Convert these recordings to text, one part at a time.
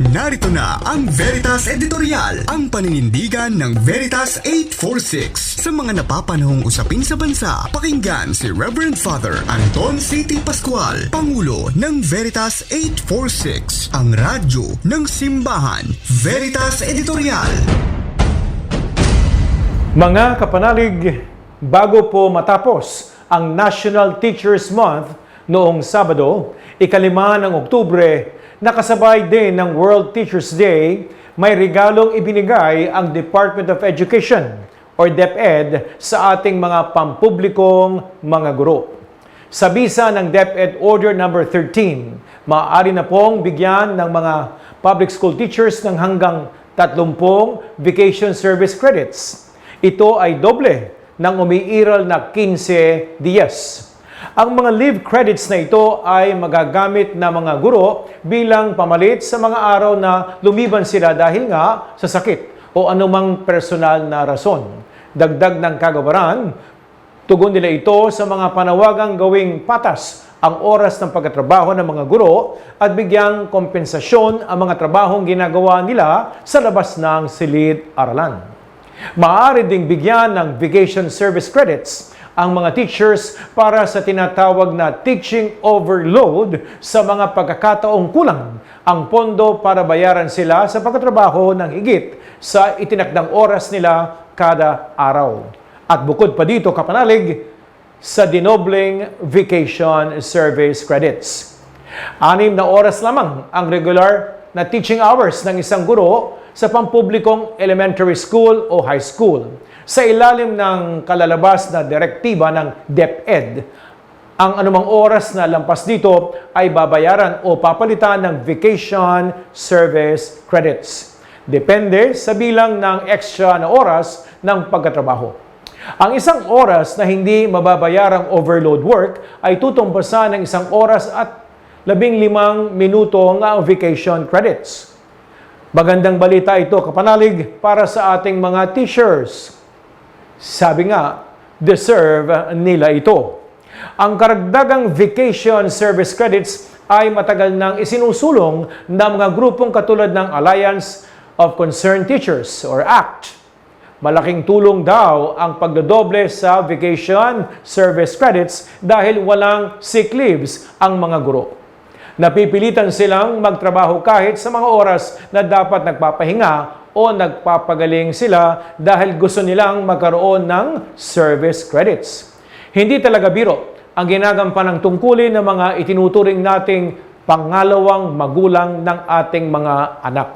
Narito na ang Veritas Editorial, ang paninindigan ng Veritas 846. Sa mga napapanahong usapin sa bansa, pakinggan si Reverend Father Anton C.T. Pascual, Pangulo ng Veritas 846, ang radyo ng simbahan. Veritas Editorial. Mga kapanalig, bago po matapos ang National Teachers Month noong Sabado, ikalima ng Oktubre, nakasabay din ng World Teachers Day, may regalong ibinigay ang Department of Education or DepEd sa ating mga pampublikong mga guro. Sa bisa ng DepEd Order Number 13, maaari na pong bigyan ng mga public school teachers ng hanggang 30 vacation service credits. Ito ay doble ng umiiral na 15 dias. Ang mga leave credits na ito ay magagamit na mga guro bilang pamalit sa mga araw na lumiban sila dahil nga sa sakit o anumang personal na rason. Dagdag ng kagawaran, Tugon nila ito sa mga panawagang gawing patas ang oras ng pagkatrabaho ng mga guro at bigyang kompensasyon ang mga trabahong ginagawa nila sa labas ng silid-aralan. Maaari ding bigyan ng vacation service credits ang mga teachers para sa tinatawag na teaching overload sa mga pagkakataong kulang ang pondo para bayaran sila sa pagkatrabaho ng higit sa itinakdang oras nila kada araw. At bukod pa dito, kapanalig, sa dinobling vacation service credits. Anim na oras lamang ang regular na teaching hours ng isang guro sa pampublikong elementary school o high school. Sa ilalim ng kalalabas na direktiba ng DepEd, ang anumang oras na lampas dito ay babayaran o papalitan ng vacation service credits. Depende sa bilang ng extra na oras ng pagkatrabaho. Ang isang oras na hindi mababayarang overload work ay tutumpasan ng isang oras at labing limang minuto ang vacation credits. Magandang balita ito, kapanalig, para sa ating mga teachers. Sabi nga, deserve nila ito. Ang karagdagang vacation service credits ay matagal nang isinusulong ng mga grupong katulad ng Alliance of Concerned Teachers or ACT. Malaking tulong daw ang pagdodoble sa vacation service credits dahil walang sick leaves ang mga guro. Napipilitan silang magtrabaho kahit sa mga oras na dapat nagpapahinga o nagpapagaling sila dahil gusto nilang magkaroon ng service credits. Hindi talaga biro ang ginagampanan ng tungkulin ng mga itinuturing nating pangalawang magulang ng ating mga anak.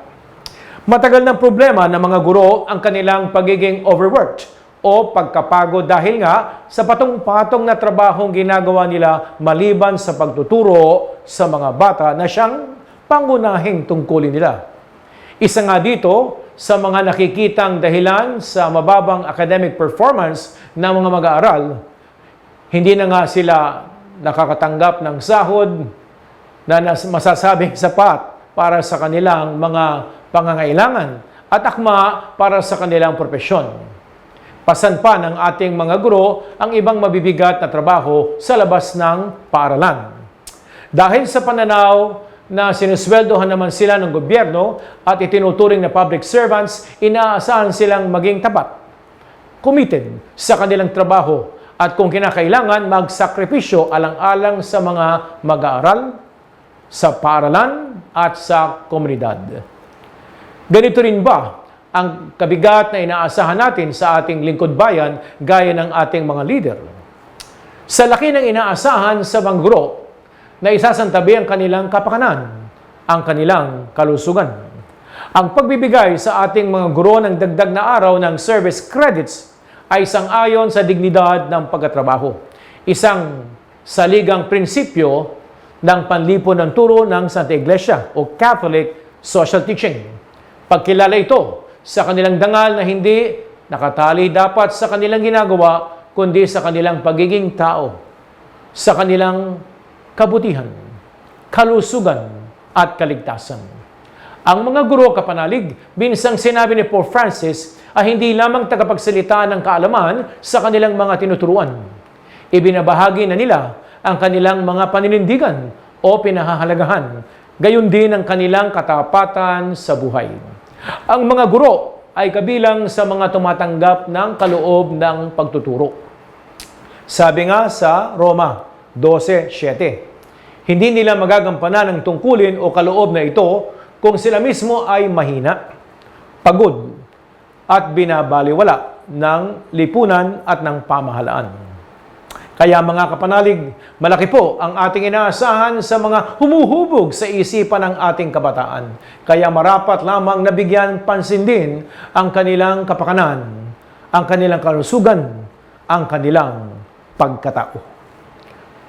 Matagal ng problema ng mga guro ang kanilang pagiging overworked o pagkapagod dahil nga sa patong-patong na trabahong ginagawa nila maliban sa pagtuturo sa mga bata na siyang pangunahing tungkulin nila. Isa nga dito sa mga nakikitang dahilan sa mababang academic performance ng mga mag-aaral, hindi na nga sila nakakatanggap ng sahod na masasabing sapat para sa kanilang mga pangangailangan at akma para sa kanilang propesyon. Pasan pa ng ating mga guro ang ibang mabibigat na trabaho sa labas ng paaralan. Dahil sa pananaw na sinusweldohan naman sila ng gobyerno at itinuturing na public servants, inaasahan silang maging tapat, committed sa kanilang trabaho at kung kinakailangan magsakripisyo alang-alang sa mga mag-aaral, sa paaralan at sa komunidad. Ganito rin ba ang kabigat na inaasahan natin sa ating lingkod bayan gaya ng ating mga leader? Sa laki ng inaasahan sa mga guro na isasantabi ang kanilang kapakanan, ang kanilang kalusugan. Ang pagbibigay sa ating mga guro ng dagdag na araw ng service credits ay isang ayon sa dignidad ng pagkatrabaho. Isang saligang prinsipyo ng panlipon ng turo ng Santa Iglesia o Catholic Social Teaching. Pagkilala ito sa kanilang dangal na hindi nakatali dapat sa kanilang ginagawa, kundi sa kanilang pagiging tao, sa kanilang kabutihan, kalusugan, at kaligtasan. Ang mga guro kapanalig, binsang sinabi ni Pope Francis, ay hindi lamang tagapagsalita ng kaalaman sa kanilang mga tinuturuan. Ibinabahagi na nila ang kanilang mga paninindigan o pinahahalagahan gayon din ang kanilang katapatan sa buhay. Ang mga guro ay kabilang sa mga tumatanggap ng kaloob ng pagtuturo. Sabi nga sa Roma 12.7, hindi nila magagampanan ng tungkulin o kaloob na ito kung sila mismo ay mahina, pagod, at binabaliwala ng lipunan at ng pamahalaan. Kaya mga kapanalig, malaki po ang ating inaasahan sa mga humuhubog sa isipan ng ating kabataan. Kaya marapat lamang nabigyan pansin din ang kanilang kapakanan, ang kanilang kalusugan, ang kanilang pagkatao.